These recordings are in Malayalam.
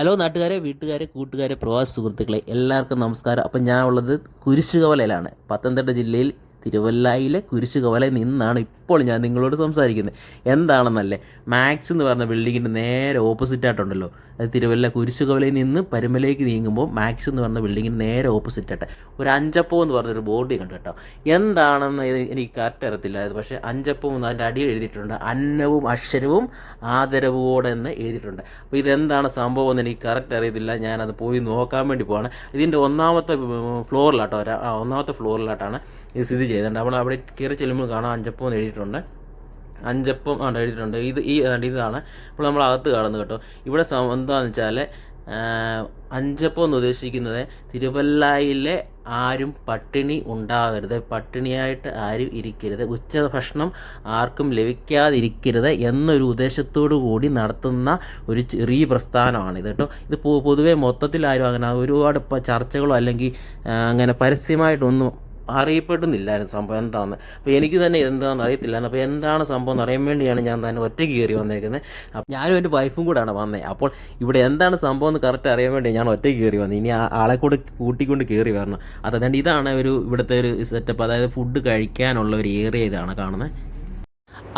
ഹലോ നാട്ടുകാരെ വീട്ടുകാരെ കൂട്ടുകാരെ പ്രവാസി സുഹൃത്തുക്കളെ എല്ലാവർക്കും നമസ്കാരം. അപ്പം ഞാൻ ഉള്ളത് കുരിശുകവലയിലാണ്. പത്തനംതിട്ട ജില്ലയിൽ തിരുവല്ലായിലെ കുരിശുകവലയിൽ നിന്നാണ് ഇപ്പോൾ ഞാൻ നിങ്ങളോട് സംസാരിക്കുന്നത്. എന്താണെന്നല്ലേ? മാക്സ് എന്ന് പറഞ്ഞ ബിൽഡിങ്ങിന്റെ നേരെ ഓപ്പോസിറ്റ് ആയിട്ടുണ്ടല്ലോ. അത് തിരുവല്ല കുരിശുകവലയിൽ നിന്ന് പരുമലേക്ക് നീങ്ങുമ്പോൾ മാക്സ് എന്ന് പറഞ്ഞ ബിൽഡിങ്ങിന് നേരെ ഓപ്പോസിറ്റ് ആയിട്ട്. ഒരു അഞ്ചപ്പോ എന്ന് പറഞ്ഞൊരു ബോർഡ് കണ്ടു കേട്ടോ. എന്താണെന്ന് എനിക്ക് കറക്റ്റ് അറിയത്തില്ല. പക്ഷേ എന്ന് അതിന്റെ അടിയിൽ എഴുതിയിട്ടുണ്ട്. അന്നവും അക്ഷരവും ആദരവോടെ എന്ന് എഴുതിയിട്ടുണ്ട്. അപ്പോൾ ഇതെന്താണ് സംഭവം എന്ന് എനിക്ക് കറക്റ്റ് അറിയത്തില്ല. ഞാനത് പോയി നോക്കാൻ വേണ്ടി പോവാണ്. ഇതിന്റെ ഒന്നാമത്തെ ഫ്ലോറിലാട്ടോ ഒന്നാമത്തെ ഫ്ലോറിലാട്ടാണ് ഇത് സ്ഥിതി ചെയ്തിട്ടുണ്ട്. അപ്പോൾ അവിടെ കയറി ചെല്ലുമ്പോൾ കാണാം അഞ്ചപ്പം എന്ന് എഴുതിയിട്ടുണ്ട്. അഞ്ചപ്പം ആണ് എഴുതിയിട്ടുണ്ട്. ഇത് ഈ ഇതാണ്. ഇപ്പോൾ നമ്മൾ അകത്ത് കാണുന്നത് കേട്ടോ. ഇവിടെ എന്താണെന്ന് വെച്ചാൽ അഞ്ചപ്പം എന്ന് ഉദ്ദേശിക്കുന്നത് തിരുവല്ലായിലെ ആരും പട്ടിണി ഉണ്ടാകരുത്. പട്ടിണിയായിട്ട് ആരും ഇരിക്കരുത്. ഉച്ച ഭക്ഷണം ആർക്കും ലഭിക്കാതിരിക്കരുത് എന്നൊരു ഉദ്ദേശത്തോടു കൂടി നടത്തുന്ന ഒരു ചെറിയ പ്രസ്ഥാനമാണ് ഇത് കേട്ടോ. ഇത് പൊതുവേ മൊത്തത്തിൽ ആരും അങ്ങനെ ഒരുപാട് ചർച്ചകളോ അല്ലെങ്കിൽ അങ്ങനെ പരസ്യമായിട്ടൊന്നും അറിയപ്പെടുന്നില്ലായിരുന്നു സംഭവം എന്താണെന്ന് അപ്പോൾ എനിക്ക് തന്നെ എന്താണെന്ന് അറിയത്തില്ലായിരുന്നു. അപ്പോൾ എന്താണ് സംഭവം എന്ന് അറിയാൻ വേണ്ടിയാണ് ഞാൻ തന്നെ ഒറ്റയ്ക്ക് കയറി വന്നേക്കുന്നത്. അപ്പം ഞാനും എന്റെ വൈഫും കൂടെയാണ് വന്നത് അപ്പോൾ ഇവിടെ എന്താണ് സംഭവം എന്ന് കറക്റ്റ് അറിയാൻ വേണ്ടി ഞാൻ ഒറ്റയ്ക്ക് കയറി വന്നത് ഇനി ആളെ കൂടെ കൂട്ടിക്കൊണ്ട് കയറി വരണം. അതല്ലാണ്ട് ഇതാണ് ഒരു ഇവിടുത്തെ ഒരു സെറ്റപ്പ് അതായത് ഫുഡ് കഴിക്കാനുള്ള ഒരു ഏരിയ ഇതാണ് കാണുന്നത്.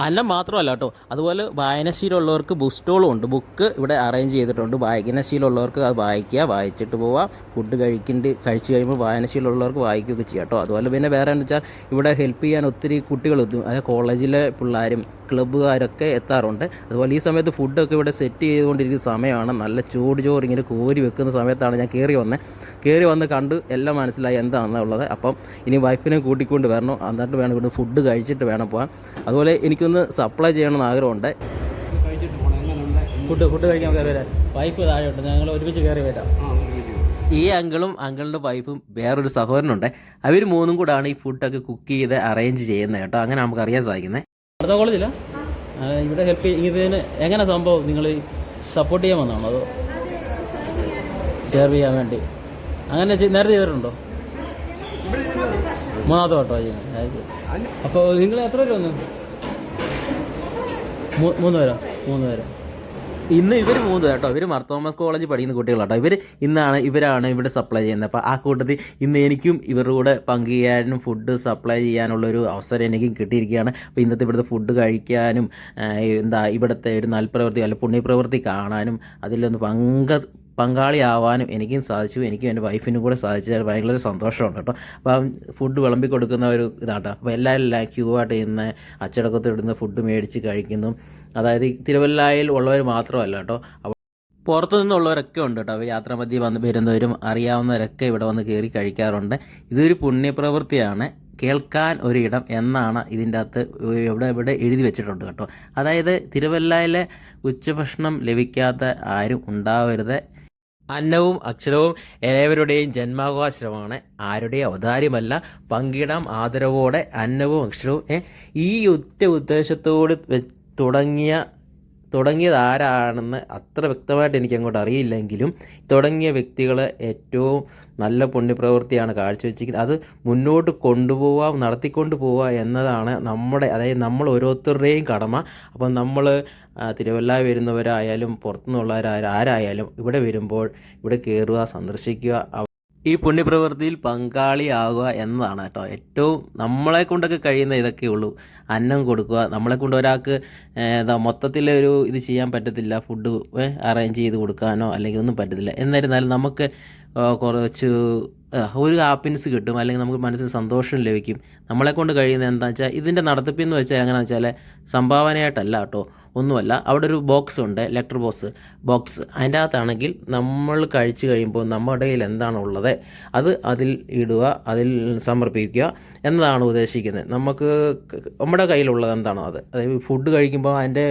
അല്ല മാത്രമല്ല കേട്ടോ. അതുപോലെ വായനശീലമുള്ളവർക്ക് ബുക്ക് സ്റ്റോളും ഉണ്ട്. ബുക്ക് ഇവിടെ അറേഞ്ച് ചെയ്തിട്ടുണ്ട്. വായനശീലമുള്ളവർക്ക് അത് വായിക്കുക വായിച്ചിട്ട് പോവാം ഫുഡ് കഴിക്കേണ്ടി കഴിച്ച് കഴിയുമ്പോൾ വായനശീലമുള്ളവർക്ക് വായിക്കുകയൊക്കെ ചെയ്യാം കേട്ടോ. അതുപോലെ പിന്നെ വേറെ എന്ന് വെച്ചാൽ ഇവിടെ ഹെൽപ്പ് ചെയ്യാൻ ഒത്തിരി കുട്ടികൾ അതായത് കോളേജിലെ പിള്ളേരും ക്ലബ്ബുകാരൊക്കെ എത്താറുണ്ട്. അതുപോലെ ഈ സമയത്ത് ഫുഡൊക്കെ ഇവിടെ സെറ്റ് ചെയ്തുകൊണ്ടിരിക്കുന്ന സമയമാണ്. നല്ല ചൂട് ചോറ് ഇങ്ങനെ കോരി വെക്കുന്ന സമയത്താണ് ഞാൻ കയറി വന്നത് കയറി വന്ന് കണ്ട് എല്ലാം മനസ്സിലായി എന്താണെന്നുള്ളത് അപ്പം ഇനി വൈഫിനെ കൂട്ടിക്കൊണ്ട് വരണം. എന്നിട്ട് വേണം ഇവിടെ ഫുഡ് കഴിച്ചിട്ട് വേണം പോകാൻ അതുപോലെ എനിക്കൊന്ന് സപ്ലൈ ചെയ്യണമെന്ന് ആഗ്രഹമുണ്ട്. ഫുഡ് ഫുഡ് കഴിക്കാൻ കയറി വരാം വൈഫ് താഴെയുണ്ട്. ഞങ്ങൾ ഒരുമിച്ച് കയറി വരാം. ഈ അങ്കിളും അങ്കിളിന്റെ വൈഫും വേറൊരു സഹോദരനുണ്ട്. അവർ മൂന്നും കൂടാണ് ഈ ഫുഡൊക്കെ കുക്ക് ചെയ്ത് അറേഞ്ച് ചെയ്യുന്നത് കേട്ടോ. അങ്ങനെ നമുക്ക് അറിയാൻ സാധിക്കുന്നത് അടുത്ത കോളേജില്ല ഇവിടെ ഹെൽപ്പ് ഇതിന് എങ്ങനെ സംഭവം? നിങ്ങൾ സപ്പോർട്ട് ചെയ്യാൻ വന്നതാണോ? അതോ സെർവ് ചെയ്യാൻ വേണ്ടി. അങ്ങനെ നേരത്തെ ചെയ്തിട്ടുണ്ടോ? മൂന്നാമത്തെ വട്ടോ ചെയ്യുന്നത് അപ്പോൾ നിങ്ങൾ എത്ര പേര് വന്നു? മൂന്ന് പേരോ? മൂന്ന് പേരോ? ഇന്ന് ഇവർ മൂന്ന് കേട്ടോ. ഇവർ മർത്തോമസ് കോളേജ് പഠിക്കുന്ന കുട്ടികളാട്ടോ. ഇവർ ഇന്നാണ് ഇവരാണ് ഇവിടെ സപ്ലൈ ചെയ്യുന്നത്. അപ്പോൾ ആ കൂട്ടത്തിൽ ഇന്ന് എനിക്കും ഇവരുടെ കൂടെ പങ്കുചെയ്യാനും ഫുഡ് സപ്ലൈ ചെയ്യാനുള്ളൊരു അവസരം എനിക്കും കിട്ടിയിരിക്കുകയാണ്. അപ്പോൾ ഇന്നത്തെ ഇവിടുത്തെ ഫുഡ് കഴിക്കാനും എന്താ ഇവിടുത്തെ ഒരു നൽപ്രവൃത്തി അല്ല പുണ്യപ്രവൃത്തി കാണാനും അതിലൊന്ന് പങ്ക പങ്കാളിയാവാനും എനിക്കും സാധിച്ചു. എനിക്കും എന്റെ വൈഫിനും കൂടെ സാധിച്ചാൽ ഭയങ്കര സന്തോഷമുണ്ട് കേട്ടോ. അപ്പം ഫുഡ് വിളമ്പി കൊടുക്കുന്ന ഒരു ഇതാട്ടോ. അപ്പോൾ എല്ലാവരും എല്ലാം ക്യൂ ആയിട്ട് ഇന്ന് അച്ചടക്കത്തിൽ ഇടുന്ന ഫുഡ് മേടിച്ച് കഴിക്കുന്നു. അതായത് തിരുവല്ലായിൽ ഉള്ളവർ മാത്രമല്ല കേട്ടോ. പുറത്തു നിന്നുള്ളവരൊക്കെ ഉണ്ട് കേട്ടോ. അപ്പോൾ യാത്രാമധ്യേ വന്ന് വരുന്നവരും അറിയാവുന്നവരൊക്കെ ഇവിടെ വന്ന് കയറി കഴിക്കാറുണ്ട്. ഇതൊരു പുണ്യപ്രവൃത്തിയാണ്. കേൾക്കാൻ ഒരിടം എന്നാണ് ഇതിന്റെ അകത്ത് ഇവിടെ ഇവിടെ എഴുതി വെച്ചിട്ടുണ്ട് കേട്ടോ. അതായത് തിരുവല്ലയിലെ ഉച്ചഭക്ഷണം ലഭിക്കാത്ത ആരും ഉണ്ടാവരുത്. അന്നവും അക്ഷരവും ഏവരുടെയും ജന്മാവകാശമാണ് ആരുടെയും അവതാര്യമല്ല പങ്കിടാം ആദരവോടെ അന്നവും അക്ഷരവും. ഈ ഒറ്റ ഉദ്ദേശത്തോട് തുടങ്ങിയ തുടങ്ങിയത് ആരാണെന്ന് അത്ര വ്യക്തമായിട്ട് എനിക്ക് അങ്ങോട്ട് അറിയില്ലെങ്കിലും തുടങ്ങിയ വ്യക്തികൾ ഏറ്റവും നല്ല പുണ്യപ്രവൃത്തിയാണ് കാഴ്ചവെച്ചിരിക്കുന്നത്. അത് മുന്നോട്ട് കൊണ്ടുപോവുക നടത്തിക്കൊണ്ട് പോവുക എന്നതാണ് നമ്മുടെ അതായത് നമ്മൾ ഓരോരുത്തരുടെയും കടമ. അപ്പം നമ്മൾ തിരുവല്ല വരുന്നവരായാലും പുറത്തുനിന്നുള്ളവരായാലും ആരായാലും ഇവിടെ വരുമ്പോൾ ഇവിടെ കയറുക സന്ദർശിക്കുക ഈ പുണ്യപ്രവൃത്തിയിൽ പങ്കാളിയാകുക എന്നതാണ് കേട്ടോ. ഏറ്റവും നമ്മളെ കൊണ്ടൊക്കെ കഴിയുന്ന ഇതൊക്കെ ഉള്ളൂ. അന്നം കൊടുക്കുക നമ്മളെ കൊണ്ട് ഒരാൾക്ക് എന്താ മൊത്തത്തിലൊരു ഇത് ചെയ്യാൻ പറ്റത്തില്ല ഫുഡ് അറേഞ്ച് ചെയ്ത് കൊടുക്കാനോ അല്ലെങ്കിൽ ഒന്നും പറ്റത്തില്ല. എന്നിരുന്നാലും നമുക്ക് കുറച്ച് ഒരു ഹാപ്പിനെസ് കിട്ടും അല്ലെങ്കിൽ നമുക്ക് മനസ്സിന് സന്തോഷം ലഭിക്കും. നമ്മളെ കൊണ്ട് കഴിയുന്നത് എന്താണെന്ന് വെച്ചാൽ ഇതിന്റെ നടത്തിപ്പെന്ന് വെച്ചാൽ എങ്ങനെയാണെന്ന് വെച്ചാൽ സംഭാവനയായിട്ടല്ല കേട്ടോ ഒന്നുമല്ല. അവിടെ ഒരു ബോക്സ് ഉണ്ട് ലെറ്റർ ബോക്സ് ബോക്സ് അതിന്റെ അകത്താണെങ്കിൽ നമ്മൾ കഴിച്ചു കഴിയുമ്പോൾ നമ്മുടെ കയ്യിൽ എന്താണുള്ളത് അത് അതിൽ ഇടുക അതിൽ സമർപ്പിക്കുക എന്നതാണ് ഉദ്ദേശിക്കുന്നത്. നമുക്ക് നമ്മുടെ കയ്യിലുള്ളത് എന്താണോ അത്. അതായത് ഫുഡ് കഴിക്കുമ്പോൾ അതിന്റെ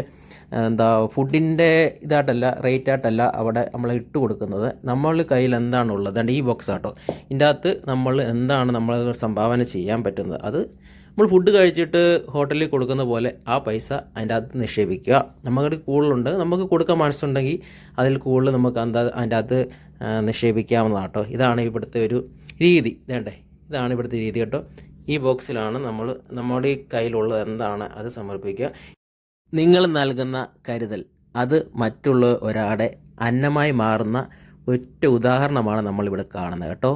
എന്താ ഫുഡിന്റെ ഇതായിട്ടല്ല റേറ്റ് ആയിട്ടല്ല അവിടെ നമ്മൾ ഇട്ട് കൊടുക്കുന്നത്. നമ്മൾ കയ്യിൽ എന്താണുള്ളത്? ഈ ബോക്സ് ആട്ടോ. ഇതിന്റെ അകത്ത് നമ്മൾ എന്താണ് നമ്മൾ സംഭാവന ചെയ്യാൻ പറ്റുന്നത്? അത് നമ്മൾ ഫുഡ് കഴിച്ചിട്ട് ഹോട്ടലിൽ കൊടുക്കുന്ന പോലെ ആ പൈസ അതിന്റെ അകത്ത് നിക്ഷേപിക്കുക. നമുക്ക് കൂടുതലുണ്ട്. നമുക്ക് കൊടുക്കാൻ മനസ്സുണ്ടെങ്കിൽ അതിൽ കൂടുതൽ നമുക്ക് എന്താ അതിന്റെ അകത്ത് നിക്ഷേപിക്കാവുന്നതാട്ടോ ഇതാണ് ഇവിടുത്തെ ഒരു രീതി. വേണ്ടേ ഇതാണ് ഇവിടുത്തെ രീതി കേട്ടോ. ഈ ബോക്സിലാണ് നമ്മൾ നമ്മുടെ കയ്യിലുള്ളത് എന്താണ് അത് സമർപ്പിക്കുക. നിങ്ങൾ നൽകുന്ന കരുതൽ അത് മറ്റുള്ള ഒരാളുടെ അന്നമായി മാറുന്ന ഒറ്റ ഉദാഹരണമാണ് നമ്മളിവിടെ കാണുന്നത് കേട്ടോ.